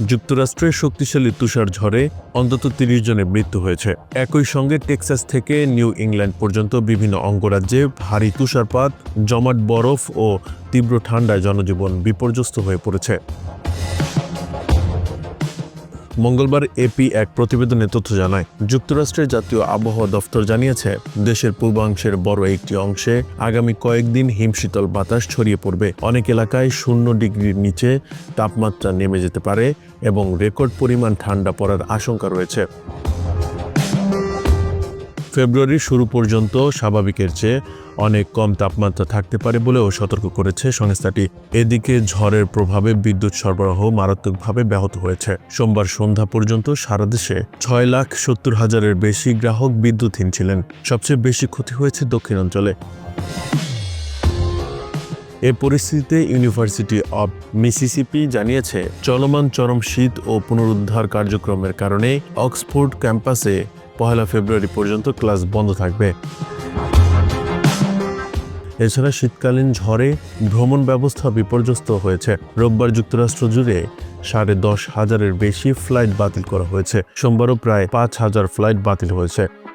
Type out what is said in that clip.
যুক্তরাষ্ট্রের শক্তিশালী তুষার ঝড়ে অন্তত তিরিশ জনের মৃত্যু হয়েছে। একই সঙ্গে টেক্সাস থেকে নিউ ইংল্যান্ড পর্যন্ত বিভিন্ন অঙ্গরাজ্যে ভারী তুষারপাত, জমাট বরফ ও তীব্র ঠান্ডায় জনজীবন বিপর্যস্ত হয়ে পড়েছে। মঙ্গলবার এপি এক প্রতিবেদনে তথ্য জানায়, যুক্তরাষ্ট্রের জাতীয় আবহাওয়া দফতর জানিয়েছে, দেশের পূর্বাংশের বড় একটি অংশে আগামী কয়েকদিন হিমশীতল বাতাস ছড়িয়ে পড়বে। অনেক এলাকায় শূন্য ডিগ্রির নিচে তাপমাত্রা নেমে যেতে পারে এবং রেকর্ড পরিমাণ ঠান্ডা পড়ার আশঙ্কা রয়েছে। ফেব্রুয়ারির শুরু পর্যন্ত স্বাভাবিকের চেয়ে অনেক কম তাপমাত্রা থাকতে পারে বলেও সতর্ক করেছে সংস্থাটি। এদিকে ঝড়ের প্রভাবে বিদ্যুৎ সরবরাহ মারাত্মকভাবে ব্যাহত হয়েছে। সোমবার সন্ধ্যা পর্যন্ত সারা দেশে ছয় লাখ সত্তর হাজারের বেশি গ্রাহক বিদ্যুৎহীন ছিলেন। সবচেয়ে বেশি ক্ষতি হয়েছে দক্ষিণাঞ্চলে। এ পরিস্থিতিতে ইউনিভার্সিটি অব মিসিসিপি জানিয়েছে, চলমান চরম শীত ও পুনরুদ্ধার কার্যক্রমের কারণে অক্সফোর্ড ক্যাম্পাসে পহেলা ফেব্রুয়ারি পর্যন্ত ক্লাস বন্ধ থাকবে। এছাড়া শীতকালীন ঝড়ে ভ্রমণ ব্যবস্থা বিপর্যস্ত হয়েছে। রোববার যুক্তরাষ্ট্র জুড়ে সাড়ে দশ হাজারের বেশি ফ্লাইট বাতিল করা হয়েছে। সোমবারও প্রায় পাঁচ হাজার ফ্লাইট বাতিল হয়েছে।